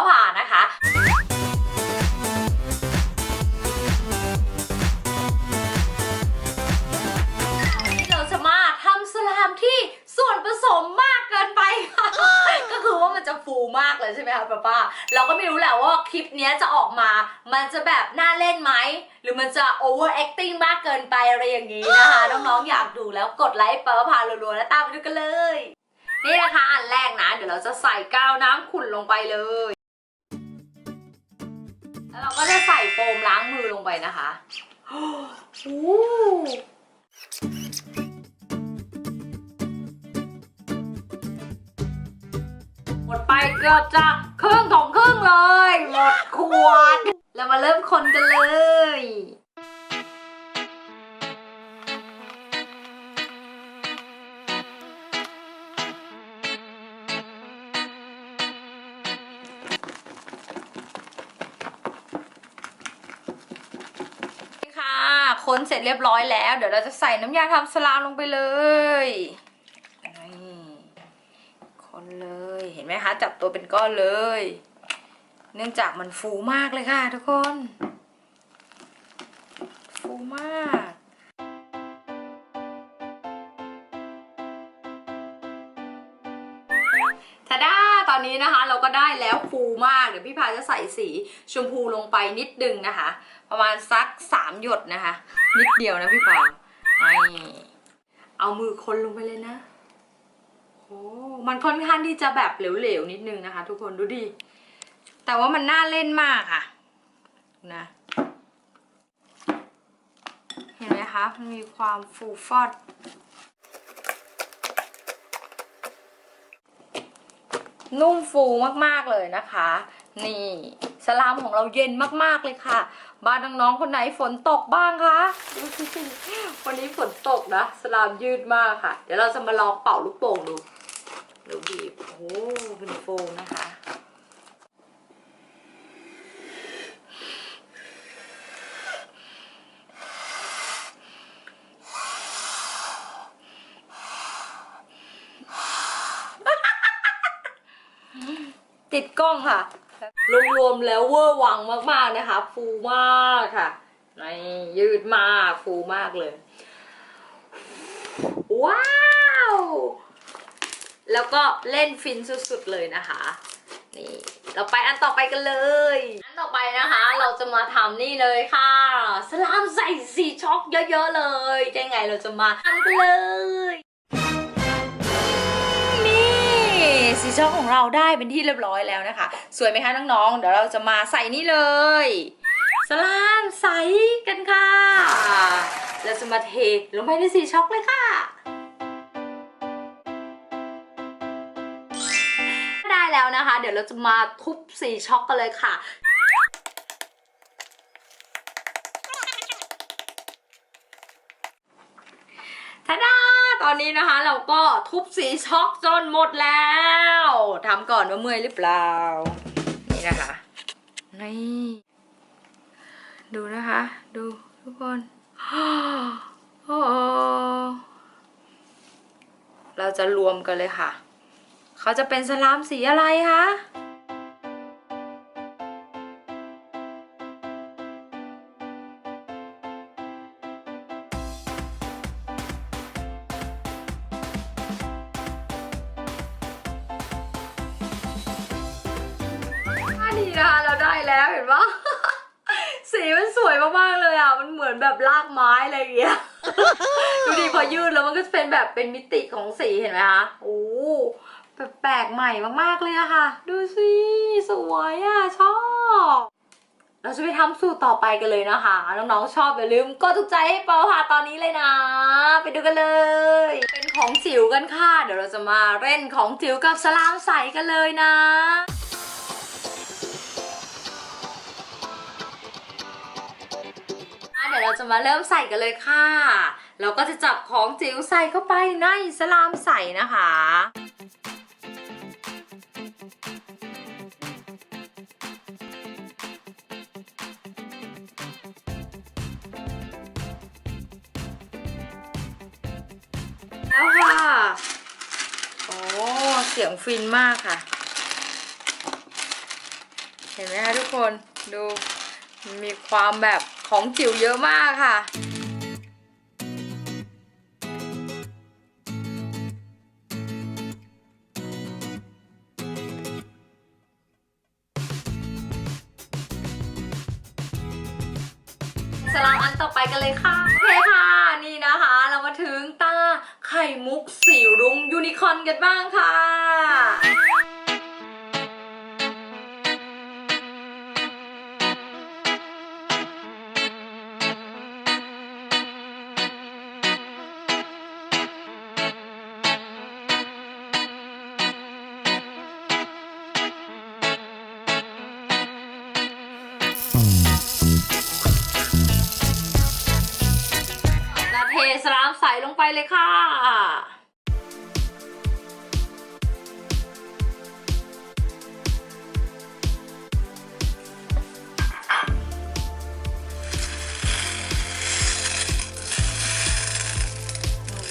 ร์ผ่านะคะที่เราจะมาทำสลามที่ส่วนผสมมากเกินไปค่ะ ก็คือว่ามันจะฟูมากเลยใช่ไหมคะป้าป้า เราก็ไม่รู้แหละว่าคลิปเนี้ยจะออกมา มันจะแบบน่าเล่นไหม หรือมันจะ over acting มากเกินไปอะไรอย่างนี้นะคะ น้องๆอยากดูแล้วกดไลค์เปิร์พารัวๆแล้วตามไปดูกันเลย นี่นะคะอันแรกนะ เดี๋ยวเราจะใส่กาวน้ำขุ่นลงไปเลย มล้างมือลงไปนะคะโอ้หมดไปเกือบจะครึ่งของครึ่งเลย หมดขวดเรามาเริ่มคนกันเลย เสร็จเรียบร้อยแล้ว เดี๋ยวเราจะใส่น้ำยาทำสลามลงไปเลยนี่คนเลยเห็นไหมคะจับตัวเป็นก้อนเลย เนื่องจากมันฟูมากเลยค่ะทุกคน ฟูมากทาด้า อนนี้นะคะ เราก็ได้แล้วฟูมากเดี๋ยวพี่พาจะใส่สีชมพูลงไปนิดนึงนะคะ ประมาณสักสามหยดนะคะ นิดเดียวนะพี่ปานี่เอามือคนลงไปเลยนะโอ้มันค่อนข้างที่จะแบบเหลวๆนิดนึงนะคะ ทุกคนดูดิแต่ว่ามันน่าเล่นมากค่ะนะเห็นไหมคะมันมีความฟูฟอด นุ่มฟูมากๆเลยนะคะ นี่สลามของเราเย็นมากๆเลยค่ะ บ้านน้องๆคนไหนฝนตกบ้างคะวันนี้ฝนตกนะสลามยืดมากค่ะ เดี๋ยวเราจะมาลองเป่าลูกโป่งดูดูบีบโอ้เป็นโฟมนะคะ ติดกล้องค่ะ รวมๆแล้วเวอร์วังมากๆนะคะ ฟูมากค่ะในยืดมากฟูมากเลย ว้าว แล้วก็เล่นฟินสุดๆเลยนะคะนี่เราไปอันต่อไปกันเลย อันต่อไปนะคะ เราจะมาทำนี่เลยค่ะ สลามใส่สีช็อกเยอะๆเลยจะไงเราจะมาทำกันเลย สีช็อกของเราได้เป็นที่เรียบร้อยแล้วนะคะ สวยไหมคะน้องๆ เดี๋ยวเราจะมาใส่นี่เลยสลามใสกันค่ะ เราจะมาเทลงไปในสีช็อกเลยค่ะได้แล้วนะคะ เดี๋ยวเราจะมาทุบสีช็อกกันเลยค่ะทาดา ตอนนี้นะคะ เราก็ทุบสีช็อกจนหมดแล้วทำก่อนว่าเมื่อยหรือเปล่า นี่นะคะ นี่ ดูนะคะ ดูทุกคนโอ้เราจะรวมกันเลยค่ะ เขาจะเป็นสลามสีอะไรคะ แล้วเห็นปะสีมันสวยมากๆเลยอะ มันเหมือนแบบลากไม้อะไรอย่างเงี้ย ดูดิพอยืดแล้วมันก็จะเป็นแบบเป็นมิติของสีเห็นไหมคะโอ้แบบแปลกใหม่มากๆเลยอะค่ะ ดูสิสวยอะชอบ เราจะไปทำสูตรต่อไปกันเลยนะคะ น้องๆชอบอย่าลืมกดถูกใจให้เปาค่ะตอนนี้เลยนะ ไปดูกันเลย เป็นของจิ๋วกันค่ะ เดี๋ยวเราจะมาเล่นของจิ๋วกับสลามใสกันเลยนะ ดี๋ยวเราจะมาเริ่มใส่กันเลยค่ะ เราก็จะจับของจิ๋วใส่เข้าไปในสลามใส่นะคะแล้วค่ะ โอ้ เสียงฟินมากค่ะ เห็นไหมคะทุกคน ดู มีความแบบ ของจิ๋วเยอะมากค่ะ สลามอันต่อไปกันเลยค่ะ โอเคค่ะ นี่นะคะ เรามาถึงตาไข่มุกสีรุ้งยูนิคอร์นกันบ้างค่ะ สลามใส่ลงไปเลยค่ะ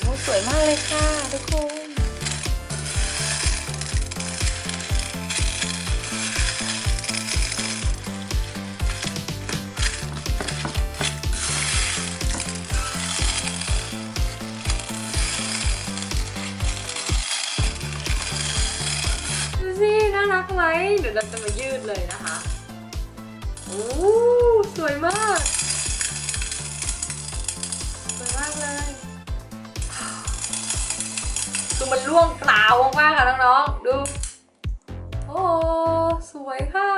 โอ้สวยมากเลยค่ะทุกคน น่ารักไหมเดี๋ยวเราจะมายืดเลยนะคะโอ้สวยมาก สวยมากเลยคือมันร่วงกล่าวมากๆค่ะน้องๆดู โอ้สวยค่ะ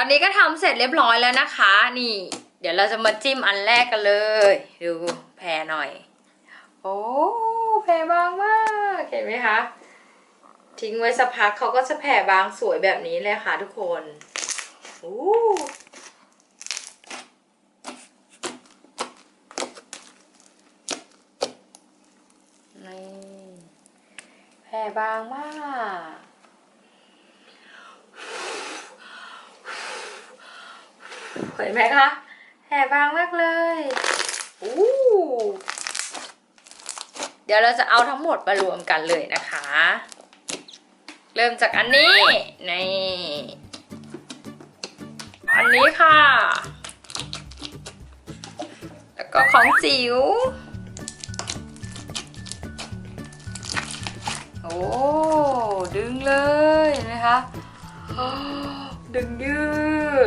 ตอนนี้ก็ทำเสร็จเรียบร้อยแล้วนะคะ นี่ เดี๋ยวเราจะมาจิ้มอันแรกกันเลย ดูแพรหน่อย โอ้แพรบางมากเห็นไหมคะ ทิ้งไว้สักพักเขาก็จะแผ่บางสวยแบบนี้เลยค่ะทุกคนโอ้นี่แผ่บางมาก เห็นไหมคะแผ่บางมากเลยอู้เดี๋ยวเราจะเอาทั้งหมดมารวมกันเลยนะคะ เริ่มจากอันนี้นี่อันนี้ค่ะ แล้วก็ของจิ๋วโอ้ดึงเลยเห็นะคะ ดึงยื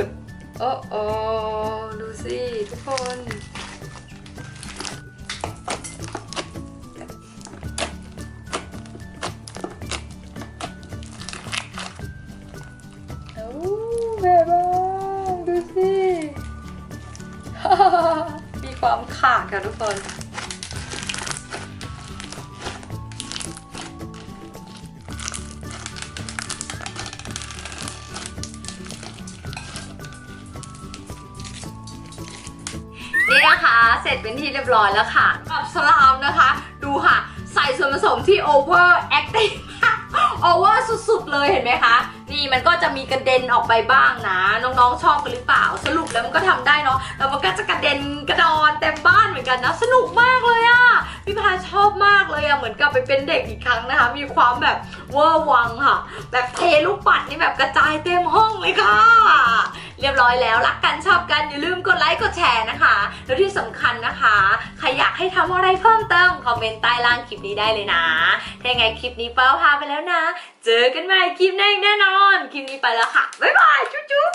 ด โอ้โอ้ดูสิทุกคน โอ้แบบบ้างดูสิ มีความขาดค่ะทุกคน ร็จเป็นที่เรียบร้อยแล้วค่ะ กับสลามนะคะ ดูค่ะ ใส่ส่วนผสมที่ over acting over สุดๆเลยเห็นไหมคะ นี่มันก็จะมีกระเด็นออกไปบ้างนะ น้องๆชอบกันหรือเปล่า สรุปแล้วมันก็ทำได้เนาะแล้วมันก็จะกระเด็นกระดอนเต็มบ้านเหมือนกันนะ สนุกมากเลยอะพี่พาชอบมากเลยอะเหมือนกลับไปเป็นเด็กอีกครั้งนะคะ มีความแบบเวอร์วังค่ะ แบบเทลูกปัดนี่แบบกระจายเต็มห้องเลยค่ะ เรียบร้อยแล้วรักกันชอบกันอย่าลืมกดไลค์กดแชร์นะคะ แล้วที่สำคัญนะคะใครอยากให้ทำอะไรเพิ่มเติมคอมเมนต์ใต้ล่างคลิปนี้ได้เลยนะถ้ายังไงคลิปนี้เป้าพาไปแล้วนะ เจอกันใหม่คลิปหน้าแน่นอน คลิปนี้ไปแล้วค่ะบ๊ายบายจุ๊บจุ๊บ